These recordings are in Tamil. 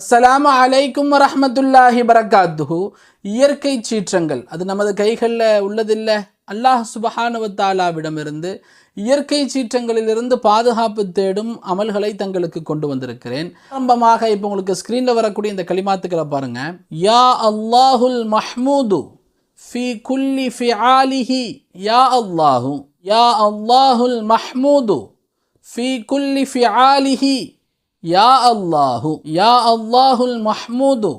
அஸ்லாம் அலைக்கும் வரமத்துல்லாஹி பரக்காத்துஹு இயற்கை சீற்றங்கள். அது நமது கைகளில் உள்ளதில்லை. அல்லாஹ் சுபஹானுவத்தாலாவிடமிருந்து இயற்கை சீற்றங்களிலிருந்து பாதுகாப்பு தேடும் அமல்களை தங்களுக்கு கொண்டு வந்திருக்கிறேன். ஆரம்பமாக இப்போ உங்களுக்கு ஸ்க்ரீனில் வரக்கூடிய இந்த களிமாத்துக்களை பாருங்க. யா அல்லாஹுல் மஹ்மூது ஃபி குல்லி ஃபி ஆலிஹி யா அல்லாஹு. யா அல்லாஹுல் மஹ்மூது ஃபி குல்லி ஃபி ஆலிஹி யா அல்லாஹு யா அல்லாஹுல் மஹ்மூது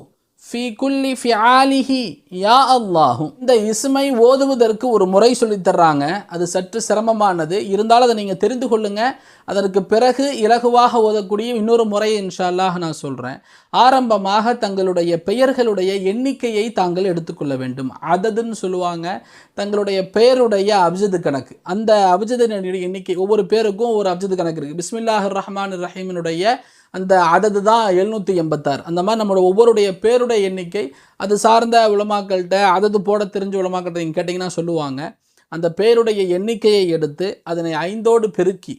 ஃபி குல்லி ஃபி ஆலிஹி யா அல்லாஹு. இந்த இசுமை ஓதுவதற்கு ஒரு முறை சொல்லித் தர்றாங்க. அது சற்று சிரமமானது. இருந்தாலும் அதை நீங்கள் தெரிந்து கொள்ளுங்கள் அதற்கு பிறகு இலகுவாக ஓதக்கூடிய இன்னொரு முறை இன்ஷா அல்லாஹ் நான் சொல்கிறேன் ஆரம்பமாக தங்களுடைய பெயர்களுடைய எண்ணிக்கையை தாங்கள் எடுத்துக்கொள்ள வேண்டும். அததுன்னு சொல்லுவாங்க. தங்களுடைய பெயருடைய அப்ஜது கணக்கு. அந்த அப்ஜது எண்ணிக்கை ஒவ்வொரு பேருக்கும் ஒரு அப்ஜது கணக்கு இருக்குது பிஸ்மில்லாஹிர் ரஹ்மான் ரஹீமினுடைய அந்த அதது தான் எழுநூற்றி எண்பத்தாறு. அந்த மாதிரி நம்மளோட ஒவ்வொருடைய பேருடைய எண்ணிக்கை அது சார்ந்த உலமாக்கள்கிட்ட அதது போட தெரிஞ்ச உலமாக்கள்கிட்ட நீங்கள் கேட்டிங்கன்னா சொல்லுவாங்க. அந்த பேருடைய எண்ணிக்கையை எடுத்து அதனை ஐந்தோடு பெருக்கி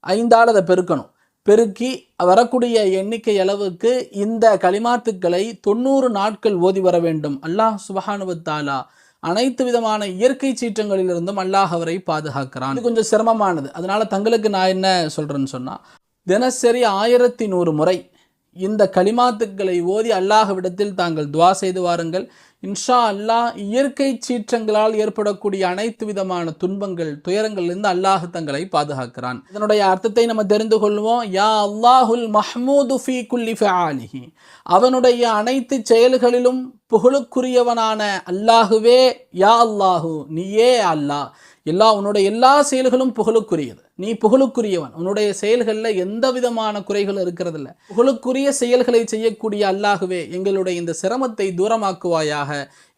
ஐந்தால் அதை பெருக்கணும். பெருக்கி வரக்கூடிய எண்ணிக்கை அளவுக்கு இந்த களிமாத்துக்களை தொண்ணூறு நாட்கள் ஓதி வர வேண்டும். அல்லாஹ் சுபஹானுவத்தாலா அனைத்து விதமான இயற்கை சீற்றங்களிலிருந்தும் அல்லாஹ் அவரை பாதுகாக்கிறான். இது கொஞ்சம் சிரமமானது. அதனால தங்களுக்கு நான் என்ன சொல்றேன்னு சொன்னால் தினசரி ஆயிரத்தி நூறு முறை இந்த களிமாத்துக்களை ஓதி அல்லாஹ்விடத்தில் தாங்கள் துவா செய்து வாருங்கள். இன்ஷா அல்லாஹ் இயற்கை சீற்றங்களால் ஏற்படக்கூடிய அனைத்து விதமான துன்பங்கள் துயரங்களிலிருந்து அல்லாஹ் தங்களை பாதுகாக்கிறான். இதனுடைய அர்த்தத்தை நம்ம தெரிந்து கொள்வோம். யா அல்லாஹுல் மஹ்மூது ஃபி குல்லி ஃபஆலிஹி. அவனுடைய அனைத்து செயல்களிலும் புகழுக்குரியவனான அல்லாஹுவே யா அல்லாஹு நீயே அல்லாஹ். எல்லா உன்னுடைய எல்லா செயல்களும் புகழுக்குரியது. நீ புகழுக்குரியவன். உன்னுடைய செயல்களில் எந்த விதமான குறைகளும் இருக்கிறதில்ல. புகழுக்குரிய செயல்களை செய்யக்கூடிய அல்லாகவே எங்களுடைய இந்த சிரமத்தை தூரமாக்குவாயாக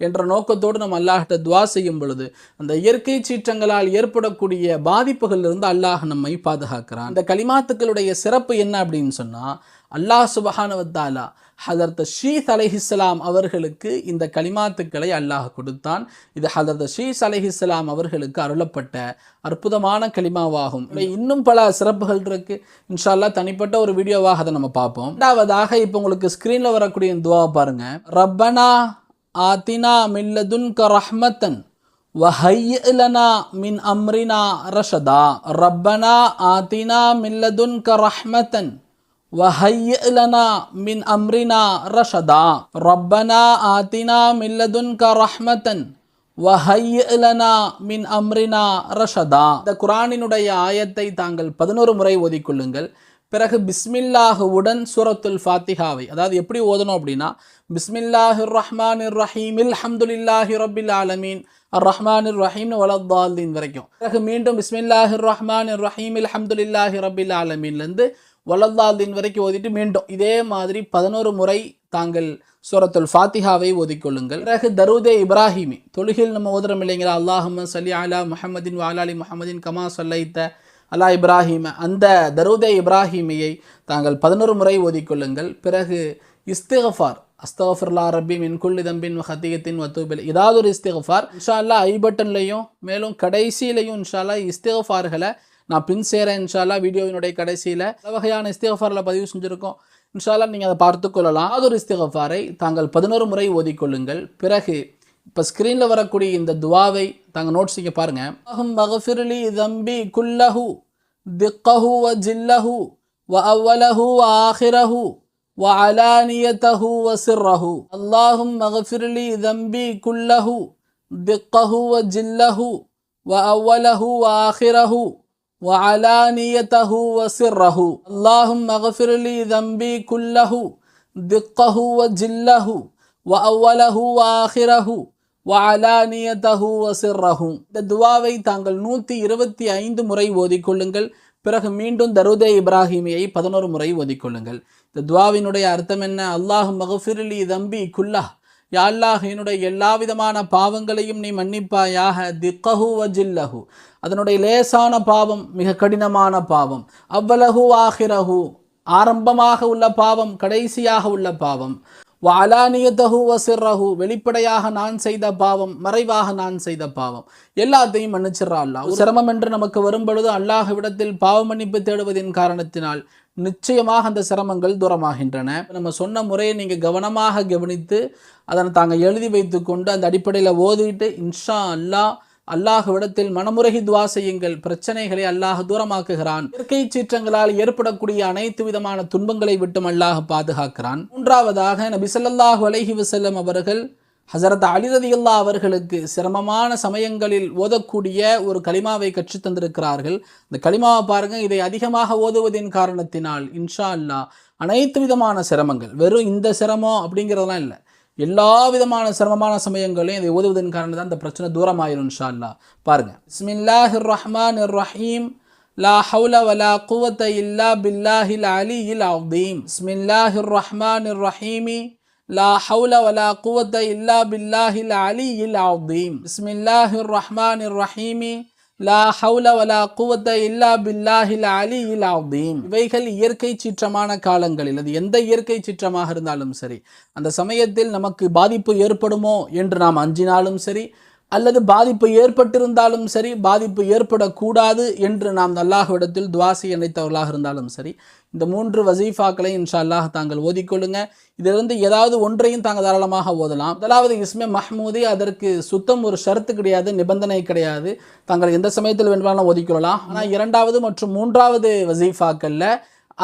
என்ற நோக்கத்தோடு நம்ம அல்லாஹ்கிட்ட துவா செய்யும் பொழுது அந்த இயற்கை சீற்றங்களால் ஏற்படக்கூடிய பாதிப்புகளிலிருந்து அல்லாஹ் நம்மை பாதுகாக்கிறான். இந்த களிமாத்துக்களுடைய சிறப்பு என்ன அப்படின்னு சொன்னால் அல்லாஹ் சுபஹானவத்தாலா ஹதரத் ஷீத் அலஹிஸ்லாம் அவர்களுக்கு இந்த களிமாத்துக்களை அல்லாஹ் கொடுத்தான். இது ஹதரத் ஷீஸ் அலஹிஸ்லாம் அவர்களுக்கு அருளப்பட்ட அற்புதமான கலிமாவாகும் இன்னும் பல சிறப்புகள் இருக்குது இன்ஷால்லா தனிப்பட்ட ஒரு வீடியோவாக அதை நம்ம பார்ப்போம். ரெண்டாவதாக இப்போ உங்களுக்கு ஸ்க்ரீனில் வரக்கூடிய துவா பாருங்கள் ரப்பனா ஆத்தினா மில்லதுன்க ரஹ்மத்தன் வஹையலனா மின் அம்ரினா ரஷதா. ரப்பனா ஆத்தினா மில்லதுன்க ரஹ்மத்தன் வஹையலனா மின் அம்ரினா ரஷதா. ரப்பனா ஆத்தினா மில்லதுன்க ரஹ்மத்தன் வஹையலனா மின் அம்ரினா ரஷதா. இந்த குரானினுடைய ஆயத்தை தாங்கள் பதினோரு முறை ஓதிக்கொள்ளுங்கள். பிறகு பிஸ்மில்லாஹுவுடன் சூரத்துல் ஃபாத்திஹாவை அதாவது எப்படி ஓதணும் அப்படின்னா பிஸ்மில்லாஹிர் ரஹ்மான் ரஹீம் இல் ஹம்துலில்லாஹி ரபில் ஆலமீன் அர் ரஹ்மான் ரஹீம் வலத்தால்தீன் வரைக்கும். பிறகு மீண்டும் பிஸ்மில்லாஹிர் ரஹ்மான் ரஹீம் இல் ஹம்துல்லாஹி ரபில் ஆலமீன்லேருந்து வலத்தால்தீன் வரைக்கும் ஓதிட்டு மீண்டும் இதே மாதிரி பதினோரு முறை தாங்கள் சூரத்துல் ஃபாத்திஹாவை ஓதிக்கொள்ளுங்கள். பிறகு தருதே இப்ராஹிமி. தொழுகில் நம்ம ஓதுறோம் இல்லைங்களா? அல்லாஹும்ம சல்லி அலா முஹமதின் வாலாலி முஹமதின் கமா சொல்லைத்த அலா இப்ராஹிம. அந்த தருதே இப்ராஹிமியை தாங்கள் பதினொரு முறை ஓதிக்கொள்ளுங்கள். பிறகு இஸ்திகஃபார். அஸ்தகஃபர்லா ரப்பி மின் குல்லி தம்பின் ஹத்தியத்தின் வத்தூபில் ஏதாவது ஒரு இஸ்திகஃபார். இன்ஷா அல்லா ஐ பட்டன்லையும் மேலும் கடைசியிலையும் இன்ஷால்லா இஸ்திகஃபார்களை நான் பின் சேரேன் இன்ஷால்லா வீடியோவினுடைய கடைசியில். பல வகையான இஸ்திகஃபாரில் பதிவு செஞ்சுருக்கோம். இன்ஷால்லா நீங்கள் அதை பார்த்து கொள்ளலாம். அது ஒரு இஸ்திகஃபாரை தாங்கள் பதினோரு முறை ஓதிக்கொள்ளுங்கள். பிறகு இப்போ ஸ்க்ரீனில் வரக்கூடிய இந்த துவாவை தாங்கள் நோட்ஸ் செய்ய பாருங்க. அஹும் மகஃபிர்லி தம்பி குல்லஹு திக்கஹு வ ஜில்லஹு வ அவ்வலஹு வ ஆஹிரஹு வ அலானியத்தஹு வ சிர்ரஹு. அல்லாஹும் மகஃபிர்லி தம்பி குல்லஹு திக்கஹு வ ஜில்லஹு வ அவ்வலஹு வ ஆஹிரஹு وعلانيته وسره اللهم اغفر لي ذنبي كله دقه وجله وأوله وآخره وعلانيته وسره இந்த துவாவை தாங்கள் நூற்றி இருபத்தி ஐந்து முறை ஓதிக்கொள்ளுங்கள் பிறகு மீண்டும் தருதே இப்ராஹிமியை பதினோரு முறை ஓதிக்கொள்ளுங்கள் இந்த துவாவினுடைய அர்த்தம் என்ன அல்லாஹ் மகஃபிர்லி தம்பி குல்லா யா அல்லாஹ் என்னுடைய எல்லா விதமான பாவங்களையும் நீ மன்னிப்பாயாக திக்கஹு வஜில்லஹு அதனுடைய லேசான பாவம் மிக கடினமான பாவம். அவ்வலஹு ஆஹிரஹு ஆரம்பமாக உள்ள பாவம் கடைசியாக உள்ள பாவம். வாலானியத்தஹு வசிர்ரஹு வெளிப்படையாக நான் செய்த பாவம் மறைவாக நான் செய்த பாவம். எல்லாத்தையும் மன்னிச்சிடறா அல்லாஹ். சிரமம் என்று நமக்கு வரும் பொழுது அல்லாஹ்விடத்தில் பாவ மன்னிப்பு தேடுவதின் காரணத்தினால் நிச்சயமாக அந்த சிரமங்கள் தூரமாகின்றன. நம்ம சொன்ன முறையை நீங்கள் கவனமாக கவனித்து அதனை தாங்க எழுதி வைத்துக்கொண்டு அந்த அடிப்படையில் ஓதிட்டு இன்ஷா அல்லாஹ் அல்லாஹுவிடத்தில் மனமுருகி துவா செய்யுங்கள். பிரச்சனைகளை அல்லாஹ் தூரமாக்குகிறான். இயற்கை சீற்றங்களால் ஏற்படக்கூடிய அனைத்து விதமான துன்பங்களை விட்டும் அல்லாஹ் பாதுகாக்கிறான். மூன்றாவதாக நபி ஸல்லல்லாஹு அலைஹி அவர்கள் ஹசரத் அலிரதியுல்லா அவர்களுக்கு சிரமமான சமயங்களில் ஓதக்கூடிய ஒரு கலிமாவை கற்றுத் தந்திருக்கிறார்கள். இந்த கலிமாவை பாருங்க இதை அதிகமாக ஓதுவதின் காரணத்தினால் இன்ஷா அல்லாஹ் அனைத்து விதமான சிரமங்கள் வெறும் இந்த சிரமம் அப்படிங்கிறதெல்லாம் இல்லை. எல்லா விதமான சிரமமான சமயங்களையும் இதை ஓதுவதன் காரணம் தான் இந்த பிரச்சனை தூரமாயிரும் இன்ஷா அல்லாஹ் பாருங்க. பிஸ்மில்லாஹிர் ரஹ்மானிர் ரஹீம் லா ஹவுல வலா குவத்த இல்லா பில்லாஹில் அலி இல் அவுதீம் பிஸ்மில்லாஹிர் ரஹ்மானிர் ரஹீமி லா ஹவுல வலா குவத்த இல்லா பில்லாஹில் அலி இல் அவுதீம் பிஸ்மில்லாஹிர் ரஹ்மானிர் ரஹீமி லா ஹவுல வலா குவத்த இல்லா பில்லாஹில் அலியில் அவுதீம் இவைகள் இயற்கை சீற்றமான காலங்களில் அது எந்த இயற்கை சீற்றமாக இருந்தாலும் சரி அந்த சமயத்தில் நமக்கு பாதிப்பு ஏற்படுமோ என்று நாம் அஞ்சினாலும் சரி அல்லது பாதிப்பு ஏற்பட்டிருந்தாலும் சரி பாதிப்பு ஏற்படக்கூடாது என்று நாம் அல்லாஹ்விடத்தில் துவாசி நினைத்தவர்களாக இருந்தாலும் சரி இந்த மூன்று வசீஃபாக்களை இன்ஷா அல்லாஹ் தாங்கள் ஓதிக்கொள்ளுங்க. இதிலிருந்து ஏதாவது ஒன்றையும் தாங்கள் தாராளமாக ஓதலாம். முதலாவது இஸ்மே மஹ்மூதி அதற்கு சுத்தம் ஒரு ஷரத்து கிடையாது நிபந்தனை கிடையாது. தாங்கள் எந்த சமயத்தில் வேண்டுமானாலும் ஓதிக்கொள்ளலாம். ஆனால் இரண்டாவது மற்றும் மூன்றாவது வசீஃபாக்களில்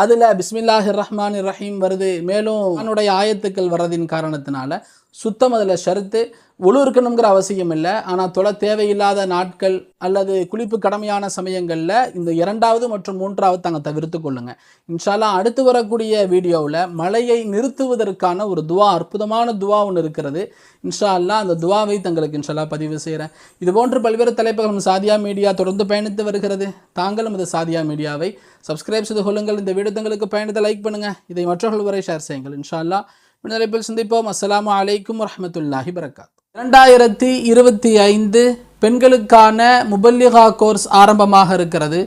அதில் பிஸ்மில்லாஹிர் ரஹ்மான் ரஹீம் வருது. மேலும் அவனுடைய ஆயத்துக்கள் வர்றதின் காரணத்தினால சுத்தம் அதில் ஷருத்து ஒழு இருக்கணுங்கிற அவசியம் இல்லை. ஆனால் தொலை தேவையில்லாத நாட்கள் அல்லது குளிப்பு கடமையான சமயங்களில் இந்த இரண்டாவது மற்றும் மூன்றாவது தாங்க தவிர்த்து கொள்ளுங்க. இன்ஷால்லா அடுத்து வரக்கூடிய வீடியோவில் மழையை நிறுத்துவதற்கான ஒரு துவா அற்புதமான துவா ஒன்று இருக்கிறது. இன்ஷா அந்த துவாவை தங்களுக்கு இன்ஷால்லா பதிவு செய்கிறேன் இது போன்று பல்வேறு தலைப்புகள் சாதியா மீடியா தொடர்ந்து பயணித்து வருகிறது. தாங்களும் இது சாதியா மீடியாவை சப்ஸ்கிரைப் செய்து கொள்ளுங்கள். இந்த வீடியோ தங்களுக்கு பயணத்தை லைக் பண்ணுங்கள் இதை மற்றவர்கள் வரை ஷேர் செய்யுங்கள். இன்ஷா விடுதலைப்பில் சந்திப்போம். அஸ்ஸலாமு அலைக்கும் வரமத்துல்லாஹி பரகாத் இரண்டாயிரத்தி இருபத்தி ஐந்து பெண்களுக்கான முபல்லிகா கோர்ஸ் ஆரம்பமாக இருக்கிறது.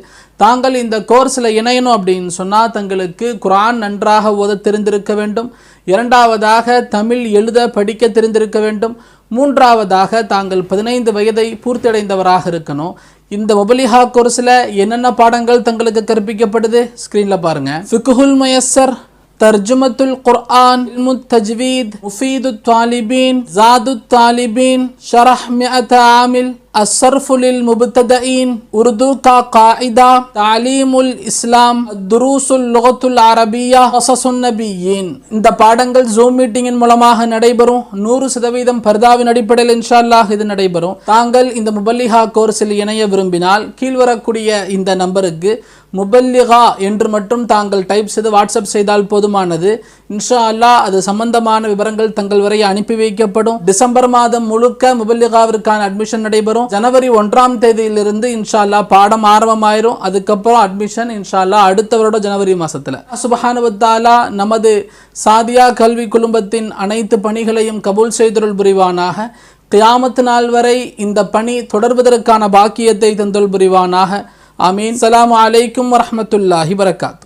தாங்கள் இந்த கோர்ஸில் இணையணும் அப்படின்னு சொன்னால் தங்களுக்கு குரான் நன்றாக ஓத தெரிந்திருக்க வேண்டும். இரண்டாவதாக தமிழ் எழுத படிக்க தெரிந்திருக்க வேண்டும். மூன்றாவதாக தாங்கள் பதினைந்து வயதை பூர்த்தியடைந்தவராக இருக்கணும். இந்த மொபலிஹா கோர்ஸில் என்னென்ன பாடங்கள் தங்களுக்கு கற்பிக்கப்படுது? ஸ்க்ரீனில் பாருங்கள் ஃபிகுல் மயஸ்ஸர் ترجمة القرآن علم التجويد مفيد الطالبين زاد الطالبين شرح مئة عامل. الصرف للمبتدئين اردو کا قاعدہ تعلیم الاسلام الدروس اللغة العربية قصص النبيين இந்த பாடங்கள் ஜூம் மீட்டிங்கின் மூலமாக நடைபெறும் நூறு சதவீதம் பர்தாவின் அடிப்படையில் இன்ஷா அல்லாஹ் இது நடைபெறும் தாங்கள் இந்த முபல்லிஹா கோர்ஸில் இணைய விரும்பினால் கீழ்வரக்கூடிய இந்த நம்பருக்கு முபல்லிகா என்று மட்டும் தாங்கள் டைப் செய்து வாட்ஸ்அப் செய்தால் போதுமானது இன்ஷா அல்லா அது சம்பந்தமான விவரங்கள் தங்கள் வரை அனுப்பி வைக்கப்படும். டிசம்பர் மாதம் முழுக்க முபல்லிகாவிற்கான அட்மிஷன் நடைபெறும். ஜனவரி ஒன்றாம் தேதியிலிருந்து இன்ஷா அல்லா பாடம் ஆரம்பமாயிரும். அதுக்கப்புறம் அட்மிஷன் இன்ஷா அல்லாஹ் அடுத்த வருடம் ஜனவரி மாசத்துல. சுபஹானுவத்தாலா நமது சாதியா கல்வி குழுமத்தின் அனைத்து பணிகளையும் கபூல் செய்தருள் புரிவானாக. கியாமத்து நாள் வரை இந்த பணி தொடர்வதற்கான பாக்கியத்தை தந்துள் புரிவானாக. ஆமீன். சலாம் அலைக்கும் வரமத்துல்லாஹி வரகாத்